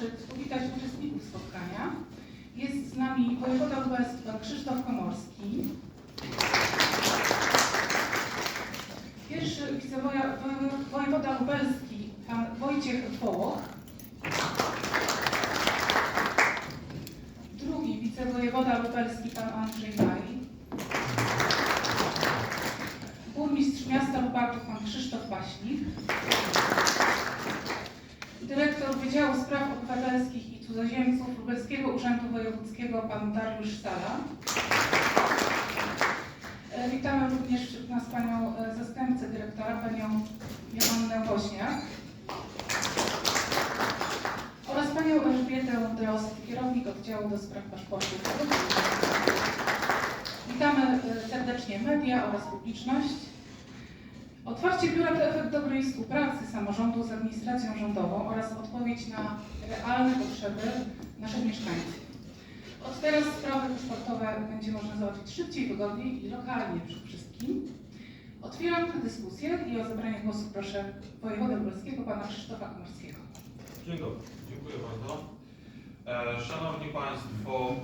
zaszczyt powitać uczestników spotkania. Jest z nami wojewoda lubelski pan Krzysztof Komorski. Pierwszy wicewoja- woje- wojewoda lubelski pan Wojciech Wołoch. Drugi wicewojewoda lubelski pan Andrzej Maj. Burmistrz miasta Lubaków pan Krzysztof Baśnik. Dyrektor Wydziału Spraw Obywatelskich i Cudzoziemców Lubelskiego Urzędu Wojewódzkiego pan Dariusz Sala. E, Witamy również nas panią e, zastępcę dyrektora, panią Joannę Woźniak. Oraz panią Elżbietę Drost, kierownik oddziału do spraw paszportów. Witamy e, serdecznie media oraz publiczność. Otwarcie biura to efekt dobrej współpracy samorządu z administracją rządową oraz odpowiedź na realne potrzeby naszych mieszkańców. Od teraz sprawy paszportowe będzie można załatwić szybciej, wygodniej i lokalnie przede wszystkim. Otwieram dyskusję i o zabranie głosu proszę wojewodę lubelskiego pana Krzysztofa Komorskiego. Dzień dobry, dziękuję bardzo. E, Szanowni Państwo,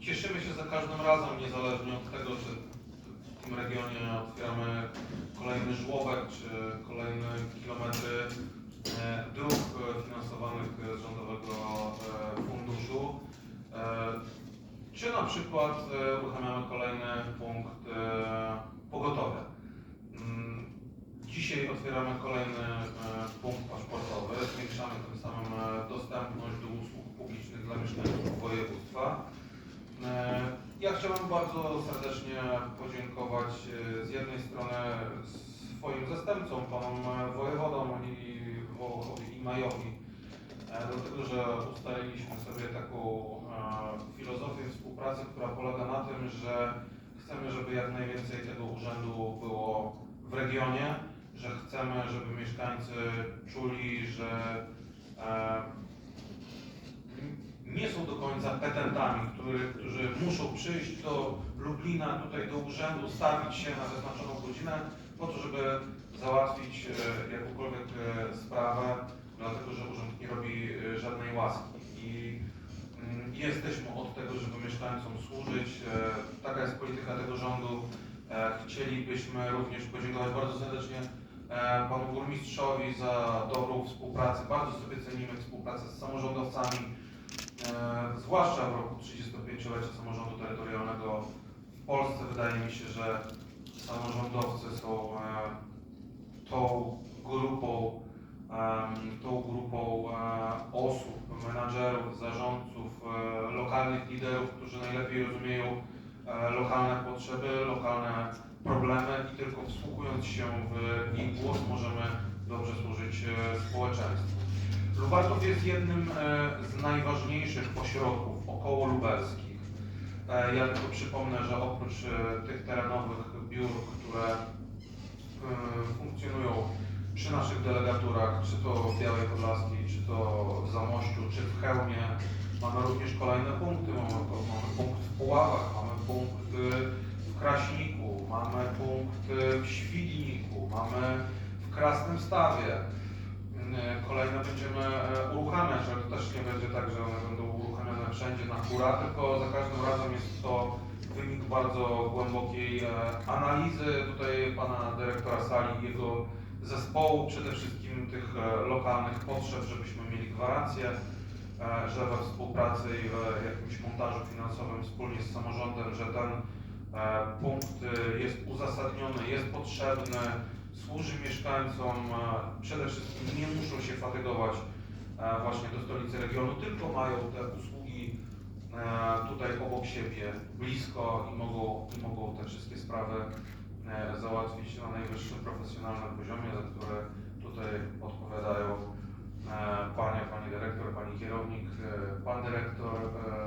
cieszymy się za każdym razem, niezależnie od tego, czy tym regionie otwieramy kolejny żłobek, czy kolejne kilometry e, dróg e, finansowanych z Rządowego e, Funduszu, czy na przykład uruchamiamy kolejny punkt pogotowia. Mm, Dzisiaj otwieramy kolejny punkt paszportowy, zwiększamy tym samym dostępność do usług publicznych dla mieszkańców województwa. Ja chciałbym bardzo serdecznie podziękować e, z jednej strony swoim zastępcom, panom wojewodom i Wołochowi i Majowi, e, dlatego że ustaliliśmy sobie taką e, filozofię współpracy, która polega na tym, że chcemy, żeby jak najwięcej tego urzędu było w regionie, że chcemy, żeby mieszkańcy czuli, że e, nie są do końca petentami, który, którzy muszą przyjść do Lublina, tutaj do urzędu, stawić się na wyznaczoną godzinę po to, żeby załatwić e, jakąkolwiek e, sprawę, dlatego że urząd nie robi e, żadnej łaski. I mm, jesteśmy od tego, żeby mieszkańcom służyć. Taka jest polityka tego rządu. Chcielibyśmy również podziękować bardzo serdecznie panu burmistrzowi za dobrą współpracę. Bardzo sobie cenimy współpracę z samorządowcami, zwłaszcza w roku 35-lecia samorządu terytorialnego w Polsce. Wydaje mi się, że samorządowcy są e, tą grupą, tą grupą e, osób, menadżerów, zarządców, e, lokalnych liderów, którzy najlepiej rozumieją e, lokalne potrzeby, lokalne problemy i tylko wsłuchując się w ich głos możemy dobrze służyć e, społeczeństwu. Lubartów jest jednym e, z najważniejszych ośrodków około lubelskich. E, Ja tylko przypomnę, że oprócz e, tych terenowych biur, które funkcjonują przy naszych delegaturach, czy to w Białej Podlaskiej, czy to w Zamościu, czy w Chełmie, mamy również kolejne punkty. Mamy, mamy punkt w Puławach, mamy punkt w Kraśniku, mamy punkt w Świdniku, mamy w Krasnym Stawie. Będziemy e, uruchamiać, ale to też nie będzie tak, że one będą uruchamiane wszędzie na hura, tylko za każdym razem jest to wynik bardzo głębokiej e, analizy. Tutaj pana dyrektora sali jego zespołu, przede wszystkim tych e, lokalnych potrzeb, żebyśmy mieli gwarancję, że we współpracy i w jakimś montażu finansowym wspólnie z samorządem, że ten punkt jest uzasadniony, jest potrzebny, służy mieszkańcom, przede wszystkim nie muszą się fatygować e, właśnie do stolicy regionu, tylko mają te usługi e, tutaj obok siebie, blisko i mogą, i mogą te wszystkie sprawy e, załatwić na najwyższym profesjonalnym poziomie, za które tutaj odpowiadają panie, pani dyrektor, pani kierownik, pan dyrektor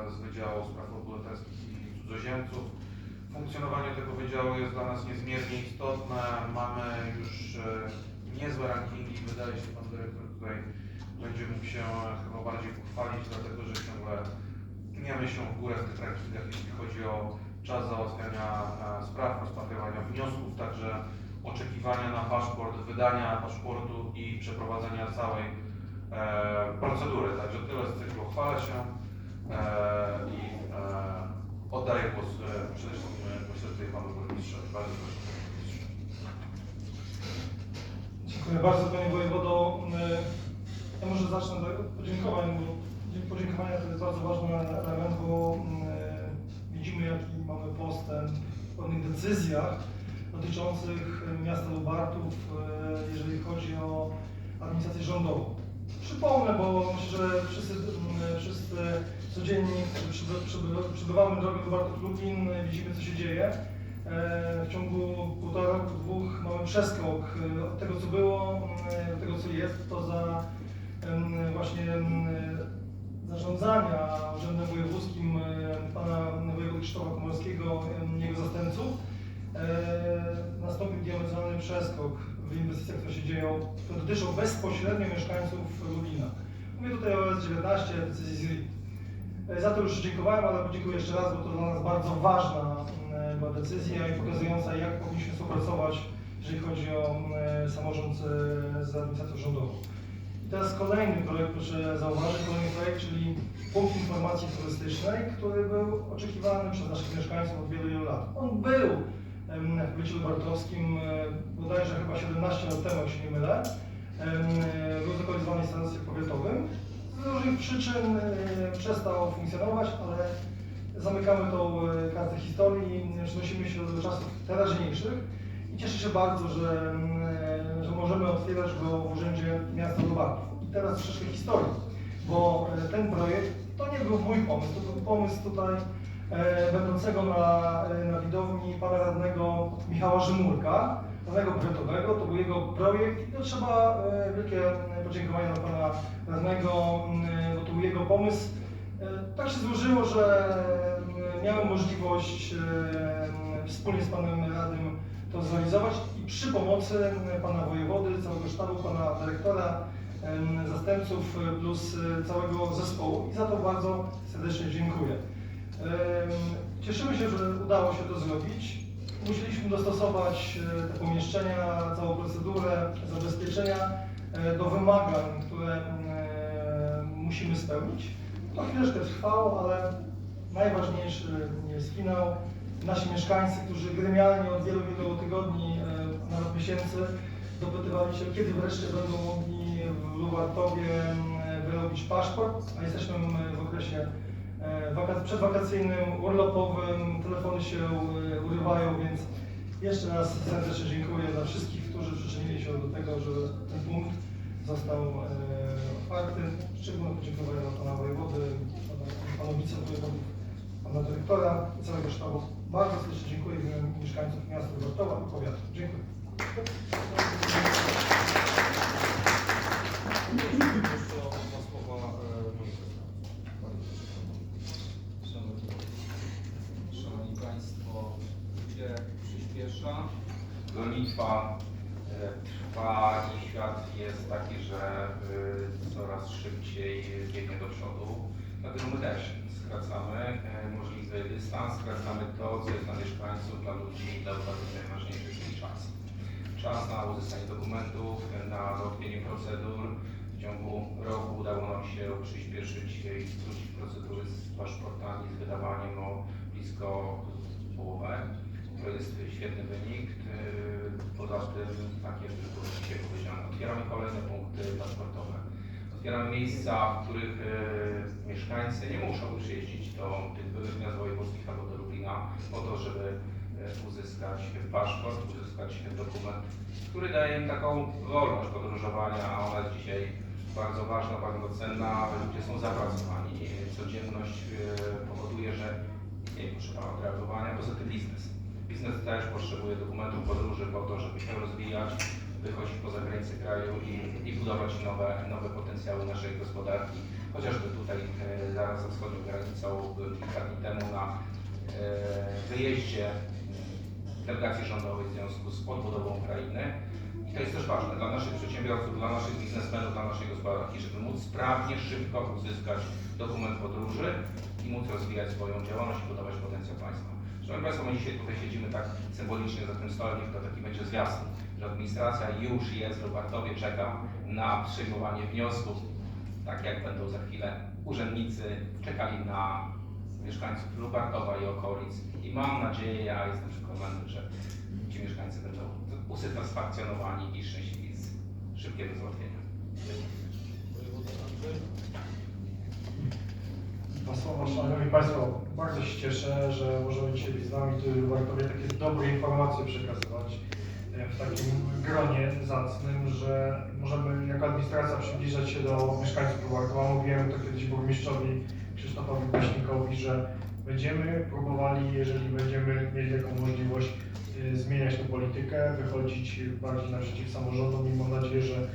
z Wydziału Spraw Obywatelskich i Cudzoziemców. Funkcjonowanie tego wydziału jest dla nas niezmiernie istotne. Mamy już e, niezłe rankingi. Wydaje się, pan dyrektor tutaj będzie mógł się chyba bardziej pochwalić, dlatego że ciągle pniemy się w górę w tych rankingach, jeśli chodzi o czas załatwiania e, spraw, rozpatrywania wniosków, także oczekiwania na paszport, wydania paszportu i przeprowadzenia całej e, procedury. Także tyle pochwalę się e, e, oddaję głos e, przede wszystkim e, myślę tutaj panu burmistrzowi. Bardzo proszę panie burmistrzu. Dziękuję bardzo Panie Wojewodo. E, Ja może zacznę od podziękowań, bo podziękowania to jest bardzo ważny element, bo e, widzimy jaki mamy postęp w pewnych decyzjach dotyczących miasta Lubartów, e, jeżeli chodzi o administrację rządową. Przypomnę, bo myślę, że wszyscy, m, wszyscy codziennie, którzy przyby- przyby- przybywamy drogą Lubartów-Lublin, widzimy co się dzieje. E, W ciągu półtora roku, dwóch mamy przeskok e, od tego, co było, e, do tego, co jest. To za właśnie zarządzania Urzędem Wojewódzkim e, pana wojewody Krzysztofa Komorskiego jego zastępców nastąpił diametralny przeskok w inwestycjach, które się dzieją, które dotyczą bezpośrednio mieszkańców Lublina. Mówię tutaj o S19, decyzji. E, Za to już dziękowałem, ale podziękuję jeszcze raz, bo to dla nas bardzo ważna e, była decyzja i pokazująca, jak powinniśmy współpracować, jeżeli chodzi o e, samorząd z administracją rządową. I teraz kolejny projekt, proszę zauważyć, kolejny projekt, czyli punkt informacji turystycznej, który był oczekiwany przez naszych mieszkańców od wielu, wielu lat. On był w Powiecie Lubartowskim e, bodajże chyba 17 lat temu, jak się nie mylę. E, Był zlokalizowany w stanowisku powiatowym. Z różnych przyczyn e, przestał funkcjonować, ale zamykamy tą kartę historii, przenosimy się do czasów teraźniejszych i cieszę się bardzo, że, że możemy otwierać go w Urzędzie Miasta Lubartów. I teraz troszeczkę historii, bo ten projekt to nie był mój pomysł, to był pomysł tutaj będącego na, e, na widowni pana radnego Michała Rzymurka, radnego powiatowego, to był jego projekt i to trzeba e, wielkie e, podziękowania dla pana radnego, m, bo to był jego pomysł. E, Tak się złożyło, że miałem możliwość e, wspólnie z panem radnym to zrealizować i przy pomocy m, pana wojewody, całego sztabu, pana dyrektora, zastępców e, plus e, całego zespołu i za to bardzo serdecznie dziękuję. Cieszymy się, że udało się to zrobić. Musieliśmy dostosować e, te pomieszczenia, całą procedurę zabezpieczenia e, do wymagań, które e, musimy spełnić. To chwileczkę trwało, ale najważniejszy jest finał. Nasi mieszkańcy, którzy gremialnie od wielu, wielu tygodni, nawet miesięcy dopytywali się, kiedy wreszcie będą mogli w Lubartowie wyrobić paszport, a jesteśmy w okresie przedwakacyjnym, urlopowym, telefony się e, urywają, więc jeszcze raz serdecznie dziękuję dla wszystkich, którzy przyczynili się do tego, że ten punkt został e, otwarty. Szczególne podziękowania dla pana wojewody, panu wicewojewodów, pana dyrektora i całego sztabu. Bardzo serdecznie dziękuję w imieniu mieszkańców miasta Lubartowa i powiatu. Dziękuję. Jeszcze o dwa słowa e, Monika. Szanowni, Szanowni Państwo, gdzie przyspiesza? Gonitwa e, trwa i świat jest taki, że e, coraz szybciej biegnie do przodu. Dlatego my też skracamy e, możliwy dystans, skracamy to, co jest dla mieszkańców, dla ludzi, dla obywateli najważniejsze, czyli czas. Czas na uzyskanie dokumentów, e, na załatwienie procedur. W ciągu roku udało nam się przyspieszyć i skrócić procedury z paszportami, z wydawaniem o blisko połowę. To jest świetny wynik. Yy, Poza tym, tak jak już powiedziane, otwieramy kolejne punkty paszportowe. Otwieramy miejsca, w których yy, mieszkańcy nie muszą przyjeździć do tych miast wojewódzkich albo do Lublina po to, żeby yy, uzyskać paszport, uzyskać dokument, który daje im taką wolność podróżowania, a ona jest dzisiaj bardzo ważna, bardzo cenna. Ludzie są zapracowani. Codzienność yy, powoduje, że nie potrzeba odreagowania, poza tym biznes. Biznes też potrzebuje dokumentów podróży po to, żeby się rozwijać, wychodzić poza granice kraju i, i budować nowe, nowe potencjały naszej gospodarki. Chociażby tutaj e, zaraz za wschodnią granicą kilka dni temu na e, wyjeździe delegacji rządowej w związku z odbudową Ukrainy. I to jest też ważne dla naszych przedsiębiorców, dla naszych biznesmenów, dla naszej gospodarki, żeby móc sprawnie, szybko uzyskać dokument podróży i móc rozwijać swoją działalność i budować potencjał państwa. Szanowni Państwo, my dzisiaj tutaj siedzimy tak symbolicznie za tym stolem, niech to taki będzie zwiastun, że administracja już jest w Lubartowie, czeka na przyjmowanie wniosków. tak jak będą za chwilę urzędnicy czekali na mieszkańców Lubartowa i okolic. I mam nadzieję, ja jestem przekonany, że ci mieszkańcy będą usatysfakcjonowani i szczęśliwi z szybkiego załatwienia. Wojewoda Słowa, Szanowni Państwo, bardzo się cieszę, że możemy dzisiaj być z Wami tu w takie dobre informacje przekazywać e, w takim gronie zacnym, że możemy jako administracja przybliżać się do mieszkańców Wartowa. Mówiłem to kiedyś burmistrzowi Krzysztofowi Kwaśnikowi, że będziemy próbowali, jeżeli będziemy mieli taką możliwość, e, zmieniać tę politykę, wychodzić bardziej naprzeciw samorządom i mam nadzieję, że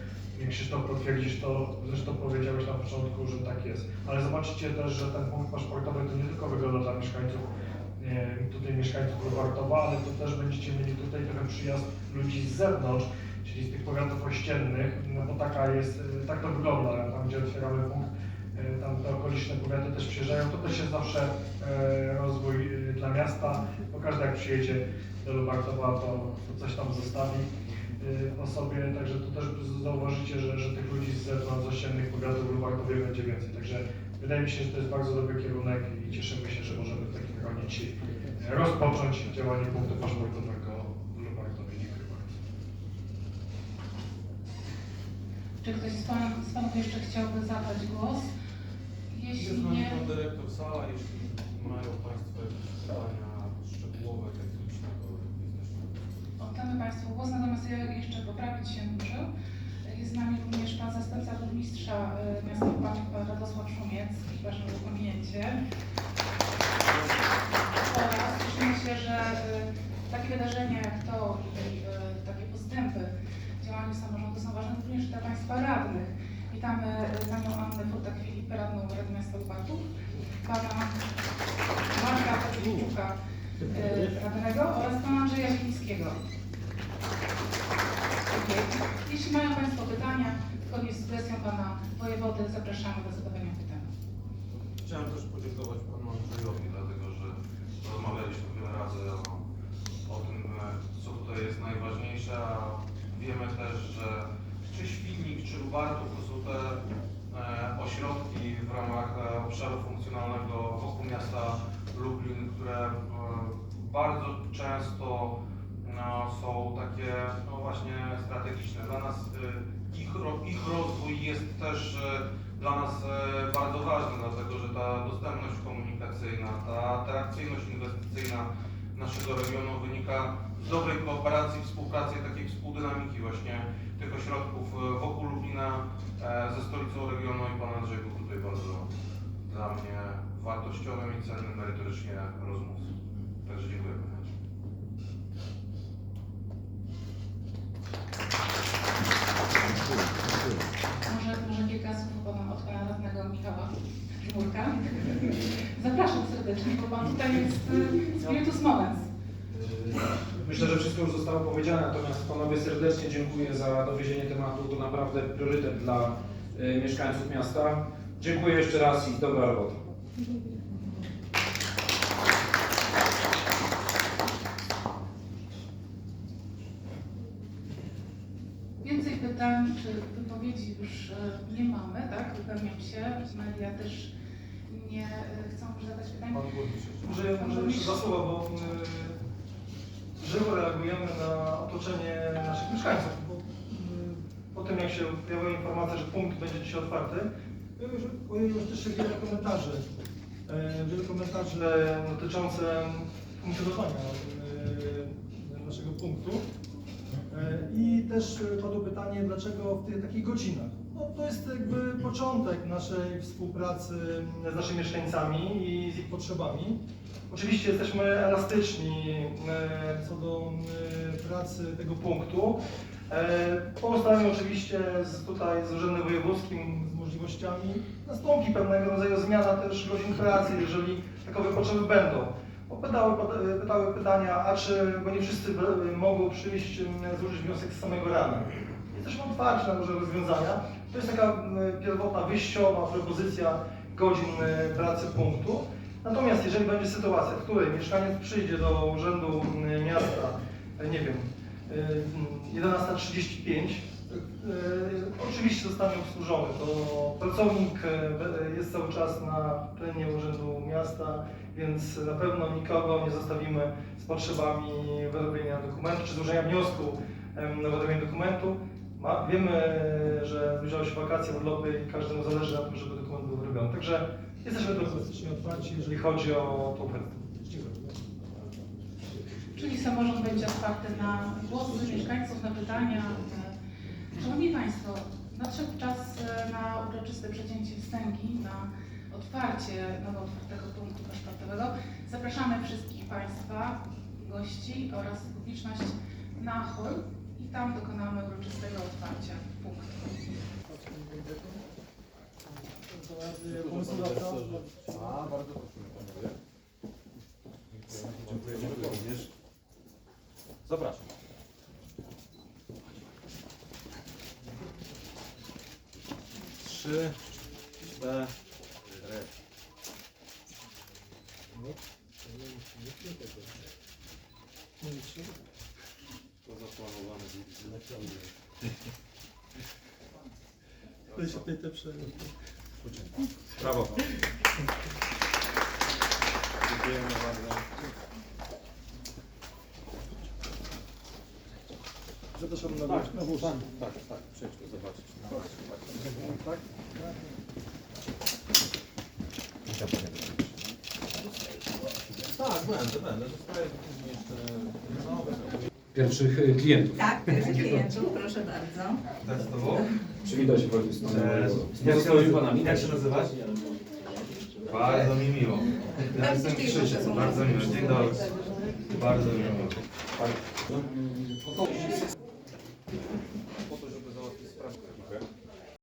Krzysztof potwierdzisz to, zresztą powiedziałeś na początku, że tak jest. Ale zobaczycie też, że ten punkt paszportowy to nie tylko wygoda dla mieszkańców, e, tutaj mieszkańców Lubartowa, ale to też będziecie mieli tutaj trochę przyjazd ludzi z zewnątrz, czyli z tych powiatów ościennych, no bo taka jest, e, tak to wygląda, tam gdzie otwieramy punkt, e, tam te okoliczne powiaty też przyjeżdżają, to też jest zawsze rozwój dla miasta, bo każdy jak przyjedzie do Lubartowa, to, to coś tam zostawi o sobie, także to też zauważycie, że, że tych ludzi z zewnątrz, z ościennych powiatów w Lubartowie będzie więcej. Także wydaje mi się, że to jest bardzo dobry kierunek i cieszymy się, że możemy w takim gronie e, rozpocząć działanie punktu paszportowego w Lubartowie. Dziękuję bardzo. Czy ktoś z, pan, z Panów jeszcze chciałby zabrać głos? Jest Jeśli z nami nie, pan dyrektor Sala, jeśli mają Państwo jakieś pytania szczegółowe, to. Oddamy Państwu głos, natomiast ja jeszcze poprawić się muszę. Jest z nami również Pan Zastępca Burmistrza y, Miasta Pan Radosław Szumiec. Przepraszam za pominięcie. Oraz się, że y, takie wydarzenia jak to i y, takie postępy w działaniu samorządu są ważne również dla Państwa radnych. Witamy Panią Annę Furtak-Filip, radną Rady Miasta Lubaczów, Pana Marka y, radnego oraz Pana Andrzeja Zielińskiego. Dziękuję. Jeśli mają Państwo pytania, zgodnie z sugestią Pana Wojewody, zapraszamy do zadawania pytań. Chciałem też podziękować panu Andrzejowi, dlatego że rozmawialiśmy wiele razy o, o tym, e, co tutaj jest najważniejsze, a wiemy też, że czy Świdnik, czy Lubartów to są te e, ośrodki w ramach e, obszaru funkcjonalnego wokół miasta Lublin, które bardzo często no, są takie no właśnie strategiczne. Dla nas e, ich, ich rozwój jest też e, dla nas e, bardzo ważny, dlatego że ta dostępność komunikacyjna, ta atrakcyjność inwestycyjna naszego regionu wynika z dobrej kooperacji, współpracy takiej współdynamiki właśnie tych ośrodków e, wokół Lublina ze stolicą regionu i Pan Andrzej był tutaj bardzo dla mnie wartościowym i cennym merytorycznie rozmówcą. Także dziękuję bardzo. Może, może kilka słów od pana, radnego Michała Żmurka. Zapraszam serdecznie, bo Pan tutaj jest spiritus moment. Myślę, że wszystko już zostało powiedziane, natomiast Panowie serdecznie dziękuję za dowiezienie tematu. To naprawdę priorytet dla y, mieszkańców miasta. Dziękuję jeszcze raz i dobra robota. Więcej pytań czy wypowiedzi już e, nie mamy, tak? Upewniam się. Media też nie e, chcą już zadać pytań. Pan burmistrz jeszcze. Może, może jeszcze dwa słowa, bo y, żywo reagujemy na otoczenie naszych mieszkańców. Bo, y, po tym jak się pojawiła informacja, że punkt będzie dzisiaj otwarty, pojawiło się też wiele komentarzy. Wiele komentarzy dotyczące funkcjonowania naszego punktu. I też y, padło pytanie, dlaczego w tych takich godzinach? No, to jest jakby początek naszej współpracy z naszymi mieszkańcami i z ich potrzebami. Oczywiście jesteśmy elastyczni e, co do e, pracy tego punktu. E, Po ustaleniu oczywiście z, tutaj z Urzędem Wojewódzkim, z możliwościami, nastąpi pewnego rodzaju zmiana też godzin pracy, jeżeli takowe potrzeby będą. Pod- pytały pytania, a czy, bo nie wszyscy mogą przyjść, złożyć wniosek z samego rana. Jesteśmy otwarci na różne rozwiązania. To jest taka pierwotna, wyjściowa propozycja godzin e, pracy punktu. Natomiast jeżeli będzie sytuacja, w której mieszkaniec przyjdzie do urzędu miasta, e, nie wiem, e, m, 11.35, E, Oczywiście zostanie obsłużony. To pracownik e, jest cały czas na terenie Urzędu Miasta, więc na pewno nikogo nie zostawimy z potrzebami wyrobienia dokumentu czy złożenia wniosku na wyrobienie dokumentu. Ma, wiemy, że zbliżały się wakacje, urlopy i każdemu zależy na tym, żeby dokument był wyrobiony. Także jesteśmy teoretycznie otwarci, jeżeli chodzi o tą kwestię. Czyli samorząd będzie otwarty na głosy mieszkańców, na pytania. Szanowni Państwo, nadszedł czas e, na uroczyste przecięcie wstęgi, na otwarcie nowo otwartego punktu paszportowego. Zapraszamy wszystkich Państwa, gości oraz publiczność na hol i tam dokonamy uroczystego otwarcia punktu. Bardzo panowie. Dziękujemy również. Zapraszam. Trzy, cztery. To zaplanowane Brawo. Dziękujemy bardzo. Zapraszam na Tak, tak, tak, tak, przejdźmy zobaczyć. Tak? Tak, będę, będę. Zostaję jeszcze nowe. Pierwszych y, klientów. Tak, pierwszych klientów, proszę bardzo. Testowo. Przywitaj się Wojtek z panem. Z Jak się, nazywa, panami. jak się nazywać? Bardzo mi miło. Ja jestem Krzysiek, bardzo miło. Dzień dobry. Bardzo mi miło.